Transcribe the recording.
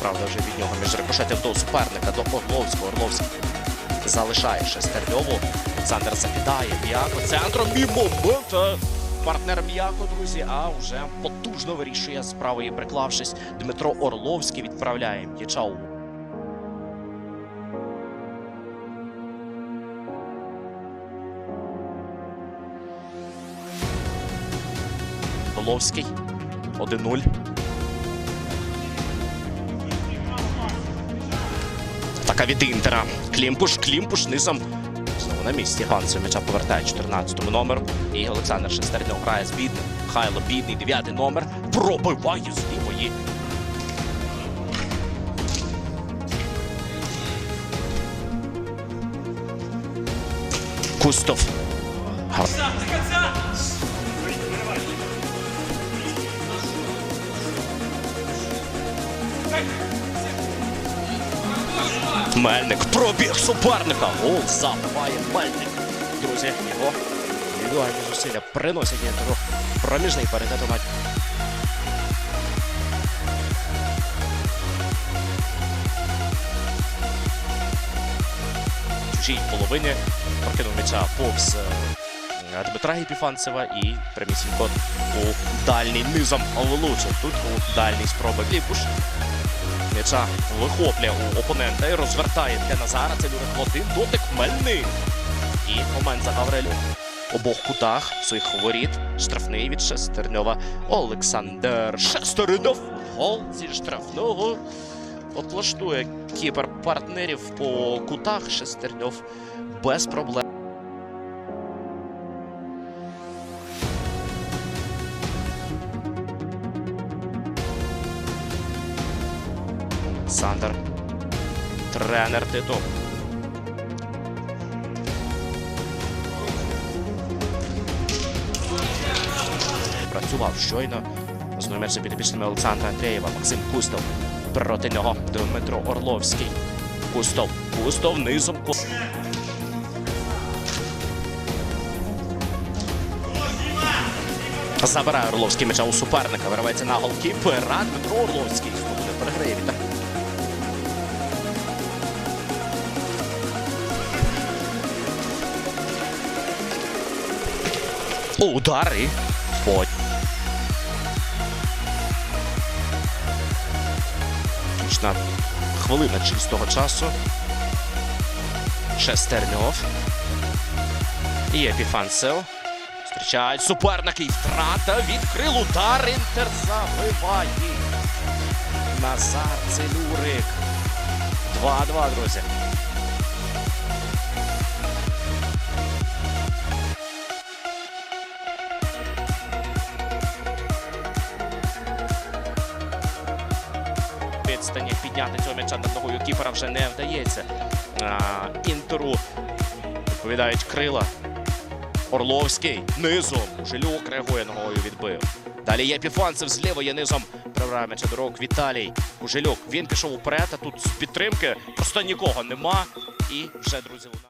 Правда, вже від нього між рикошетів до суперника, до Орловського. Орловський залишає Шестерньову. Олександр закидає м'яко. Центром і момент. Партнер м'яко, друзі, а вже потужно вирішує з правої приклавшись. Дмитро Орловський відправляє м'яча у Орловський. 1-0. Така від Інтера. Клімпуш, Клімпуш низом. Знову на місці. Панцев м'яча повертає 14-му номеру. І Олександр Шестерньов грає з бідним. Хайло бідний, 9 номер. Пробиває з лівої. Кустов. Мельник пробіг суперника. Гол забиває Мельник. Друзі, його індивідуальні зусилля приносять Інтеру проміжний паритет у матчі. чужій половині прокинув м'яча повз е, Дмитра Єпіфанцева і прямісінько у дальній низом влучив. Тут у дальній спроби Кліпуш. М'яча вихоплює у опонента і розвертає для Назара. Це Люрик один дотик Мельник. І момент за Гаврилю. Обох кутах своїх воріт. Штрафний від Шестерньова. Олександр Шестерньов. Гол зі штрафного. Отлаштує кіпер партнерів по кутах Шестерньов без проблем. Сандер. Тренер Тито. Працював щойно. М'яч за підопічними Олександра Андрієва. Максим Кустов. Проти нього Дмитро Орловський. Кустов. Кустов низом. Забирає Орловський м'яча у суперника. Виривається на голкіпера. Дмитро Орловський. Знову не переграє Віталій. Удари. По хвилина чистого часу. Шестерньов. І Епіфанцев. Зустрічають суперники і втрата. Відкрил удар. Інтер забиває. Назар Целюрик. 2-2, друзі. Відстані підняти цього м'яча над ногою кіпера вже не вдається. Інтеру відповідають крила. Орловський низом. Жилюк реагує ногою відбив. Далі є Піфанцев зліво є низом. Прибирає м'яча до рук Віталій. Кужелюк. Він пішов уперед, а тут з підтримки просто нікого нема. І вже, друзі.